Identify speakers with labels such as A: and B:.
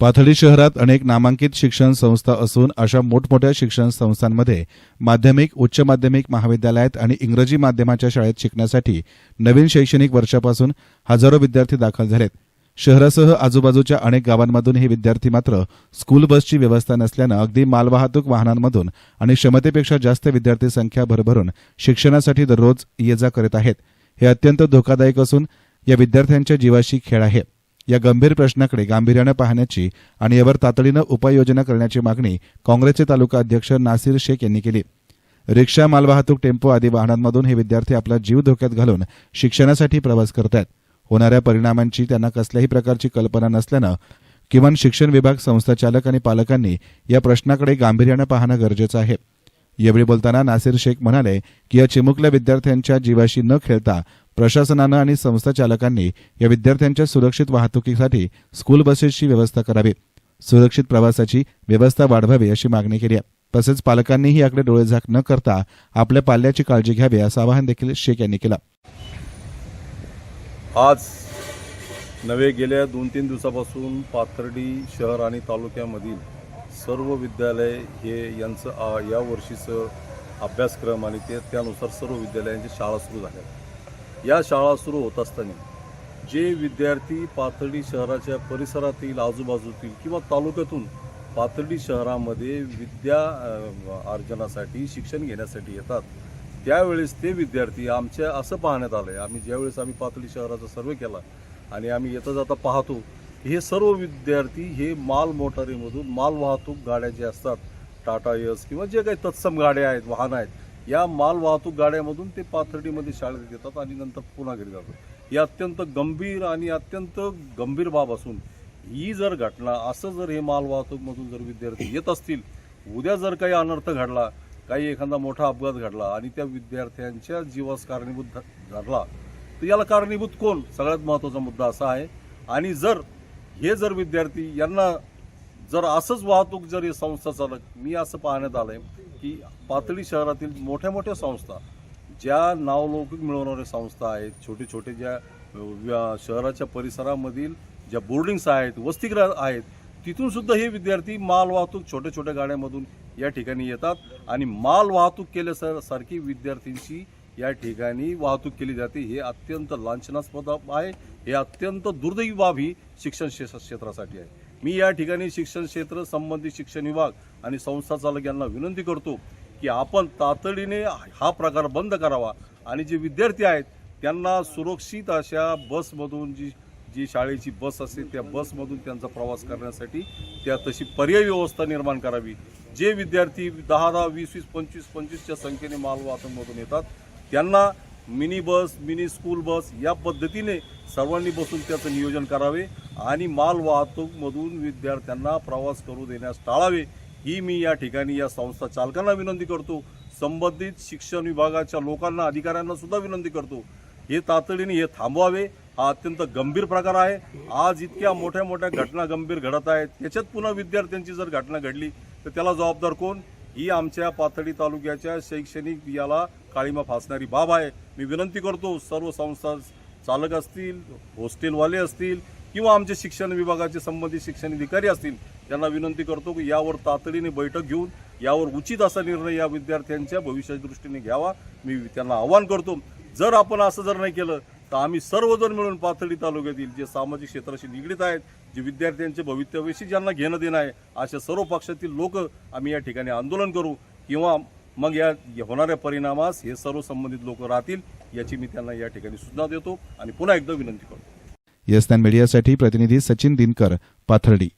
A: पाथडी शहरात अनेक नामांकित शिक्षण संस्था असून अशा मोठमोठ्या शिक्षण संस्थांमध्ये माध्यमिक उच्च माध्यमिक महाविद्यालयात आणि इंग्रजी माध्यमाच्या शाळेत शिकण्यासाठी नवीन शैक्षणिक वर्षापासून हजारो विद्यार्थी दाखल झालेत. शहरासह आजूबाजूच्या अनेक गावांमधून हे विद्यार्थी मात्र स्कूल बसची व्यवस्था नसल्यानं अगदी मालवाहतूक वाहनांमधून आणि क्षमतेपेक्षा जास्त विद्यार्थी संख्या भरभरून शिक्षणासाठी दररोज ये जा करीत आहेत. हे अत्यंत धोकादायक असून या विद्यार्थ्यांच्या जीवाशी खेळ आहे. या गंभीर प्रश्नाकडे गांभीर्यानं पाहण्याची आणि यावर तातडीनं उपाययोजना करण्याची मागणी काँग्रेसचे तालुका अध्यक्ष नासिर शेख यांनी केली. रिक्षा मालवाहतूक टेम्पो आदी वाहनांमधून हे विद्यार्थी आपला जीव धोक्यात घालून शिक्षणासाठी प्रवास करतात होणाऱ्या परिणामांची त्यांना कसल्याही प्रकारची कल्पना नसल्यानं किमान शिक्षण विभाग संस्थाचालक आणि पालकांनी या प्रश्नाकडे गांभीर्यानं पाहणं गरजेचं आहे. यावेळी बोलताना नासिर शेख म्हणाले की या चिमुकल्या विद्यार्थ्यांच्या जीवाशी न खेळता प्रशासनानं आणि संस्था चालकांनी या विद्यार्थ्यांच्या सुरक्षित वाहतुकीसाठी स्कूल बसेसची व्यवस्था करावी. सुरक्षित प्रवासाची व्यवस्था वाढवावी अशी मागणी केली आहे. तसेच पालकांनीही याकडे डोळेझाक न करता आपल्या पाल्याची काळजी घ्यावी असं आवाहन देखील शेख यांनी केलं.
B: आज नवे गेल्या दोन तीन दिवसापासून पाथर्डी शहर आणि तालुक्यामधील सर्व विद्यालय हे यांचं या वर्षीचं अभ्यासक्रम आणि ते त्यानुसार सर्व विद्यालयांची शाळा सुरू झाल्या. या शाळा सुरू होत असताना जे विद्यार्थी पाथर्डी शहराच्या परिसरातील आजूबाजूतील किंवा तालुक्यातून पाथर्डी शहरामध्ये विद्या अर्जनासाठी शिक्षण घेण्यासाठी येतात त्यावेळेस ते विद्यार्थी आमच्या असं पाहण्यात आलं. आहे आम्ही ज्यावेळेस आम्ही पाथर्डी शहराचा सर्वे केला आणि आम्ही येता जाता पाहतो हे सर्व विद्यार्थी हे माल मोटारीमधून माल वाहतूक गाड्या ज्या असतात टाटा यस किंवा जे काही तत्सम गाड्या आहेत वाहनं आहेत या माल वाहतूक गाड्यामधून ते पाथर्डीमध्ये शाळेत येतात आणि नंतर पुन्हा घरी जातात. ही अत्यंत गंभीर आणि अत्यंत गंभीर बाब असून ही जर घटना असं जर हे माल वाहतूकमधून जर विद्यार्थी येत असतील उद्या जर काही अनर्थ घडला काही एखादा मोठा अपघात घडला आणि त्या विद्यार्थ्यांच्या जीवास कारणीभूत ध- तर याला कारणीभूत कोण? सगळ्यात महत्त्वाचा मुद्दा असा आहे. आणि जर हे जर विद्यार्थी यांना जर असंच वाहतूक जर हे संस्था चालक मी असं पाहण्यात आलं आहे की पातळी शहरातील मोठ्या मोठ्या संस्था ज्या नावलौकिक मिळवणाऱ्या संस्था आहेत छोटे छोटे ज्या व्या- शहराच्या परिसरामधील ज्या बोर्डिंग्स आहेत वसतिगृह आहेत तिथून सुद्धा हे विद्यार्थी माल वाहतूक छोट्या छोट्या गाड्यामधून या ठिकाणी येतात आणि माल वाहतूक केल्यासारखी विद्यार्थ्यांची या ठिकाणी वाहतूक केली जाते. हे अत्यंत लांछनास्पद आहे. हे अत्यंत दुर्दैवी बाब ही शिक्षण क्षे- क्षेत्रासाठी आहे. मी या ठिकाणी शिक्षण क्षेत्र संबंधित शिक्षण विभाग आणि संस्था चालक यांना विनंती करतो की आपण तातडीने हा प्रकार बंद करावा. आणि जे विद्यार्थी आहेत त्यांना सुरक्षित अशा बसमधून जी जी शाळेची बस असते त्या बसमधून त्यांचा प्रवास करण्यासाठी त्या तशी पर्यायी व्यवस्था निर्माण करावी. जे विद्यार्थी दहा दहा वीस वीस पंचवीस पंचवीसच्या संख्येने मालवाहतूनमधून येतात त्यांना mini bus mini school bus या पद्धतीने सर्वांनी बसून त्याचं नियोजन करावे. आणि मालवाहतूकमधून विद्यार्थ्यांना प्रवास करू देण्यास टाळावे ही मी या ठिकाणी या संस्था चालकांना विनंती करतो. संबंधित शिक्षण विभागाच्या लोकांना अधिकाऱ्यांना सुद्धा विनंती करतो. हे तातडीने हे थांबवावे हा अत्यंत गंभीर प्रकार आहे. आज इतक्या मोठ्या मोठ्या घटना गंभीर घडत आहेत. त्याच्यात पुन्हा विद्यार्थ्यांची जर घटना घडली तर त्याला जबाबदार कोण? ही आमच्या पाथडी तालुक्याच्या शैक्षणिक याला काळीमा फासणारी बाब आहे. मी विनंती करतो सर्व संस्था चालक असतील हॉस्टेलवाले असतील किंवा आमचे शिक्षण विभागाचे संबंधित शिक्षण अधिकारी असतील त्यांना विनंती करतो की यावर तातडीने बैठक घेऊन यावर उचित असा निर्णय या विद्यार्थ्यांच्या भविष्याच्या दृष्टीने घ्यावा. मी त्यांना आवाहन करतो जर आपण असं जर नाही केलं तर आम्ही सर्वजण मिळून पाथर्डी तालुक्यातील जे सामाजिक क्षेत्राशी निगडीत आहेत जे विद्यार्थ्यांचे भवितव्याशी ज्यांना घेणं देणं आहे अशा सर्व पक्षातील लोक आम्ही या ठिकाणी आंदोलन करू किंवा मग या होणाऱ्या परिणामास हे सर्व संबंधित लोक राहतील याची मी त्यांना या ठिकाणी सूचना देतो आणि पुन्हा एकदा विनंती करतो.
A: यस्तान मीडियासाठी प्रतिनिधी सचिन दिनकर पाथर्डी.